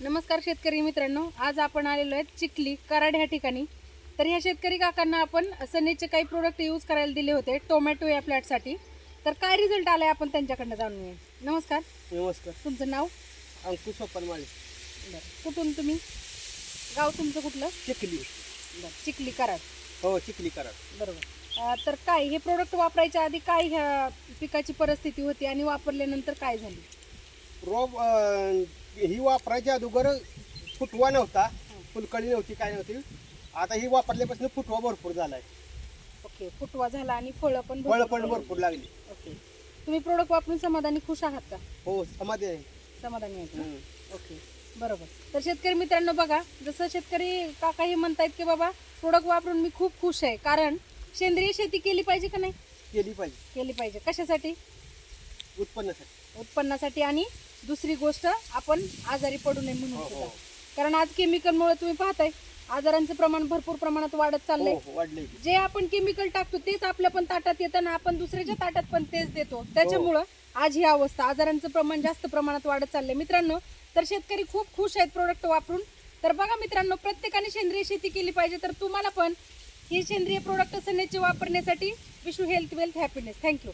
नमस्कार शेतकरी मित्रांनो आज आपण आलेलो आहे चिखली कराड ह्या ठिकाणी. तर ह्या शेतकरी काकांना आपण सनेचे काही प्रोडक्ट यूज करायला दिले होते टोमॅटो या प्लॅटसाठी तर काय रिझल्ट आलाय आपण त्यांच्याकडनं जाणून घेऊ नमस्कार. नमस्कार. तुमचं नाव? अंकुश सोपान माळी. कुठून तुम्ही? गाव तुमचं कुठलं? चिखली. बरं. चिखली कराड. हो चिखली कराड. बरोबर. अं, तर काय हे प्रोडक्ट वापरायच्या आधी काय ह्या पिकाची परिस्थिती होती आणि वापरल्यानंतर काय झाली? अं, ही वापरायच्या अगोदर फुटवा नव्हता. फुलकळी नव्हती काय नव्हती. आता ही वापरल्यापासून फुटवा भरपूर झालाय. ओके फुटवा झाला आणि फळं पण फळ पण. भरपूर लागली. ओके. तुम्ही प्रोडक्ट वापरून समाधानी खुश आहात का? हो समाधी आहे. समाधानी आहेत ना? हम्म. ओके बरोबर. तर शेतकरी मित्रांनो बघा जसं शेतकरी काकाही म्हणतायत की बाबा प्रोडक्ट वापरून मी खूप खुश आहे. कारण सेंद्रिय शेती केली पाहिजे का नाही? केली पाहिजे. केली पाहिजे. कशासाठी? उत्पन्नासाठी. उत्पन्नासाठी आणि दुसरी गोष्ट आपण आजारी पडू नये म्हणून हो, सुद्धा. हो. कारण आज केमिकलमुळे तुम्ही पाहताय आजारांचं प्रमाण भरपूर प्रमाणात वाढत चाललंय. हो हो जे आपण केमिकल टाकतो तेच आपल्या पण ताटात येतं ना आपण दुसऱ्याच्या ताटात पण तेच देतो. त्याच्यामुळं आज ही अवस्था आजारांचं प्रमाण जास्त प्रमाणात वाढत चाललंय. मित्रांनो तर शेतकरी खूप खुश आहेत प्रोडक्ट वापरून. तर बघा मित्रांनो प्रत्येकाने सेंद्रिय शेती केली पाहिजे तर तुम्हाला पण ही सेंद्रिय प्रोडक्ट सनेचे वापरण्यासाठी wish you health wealth happiness thank you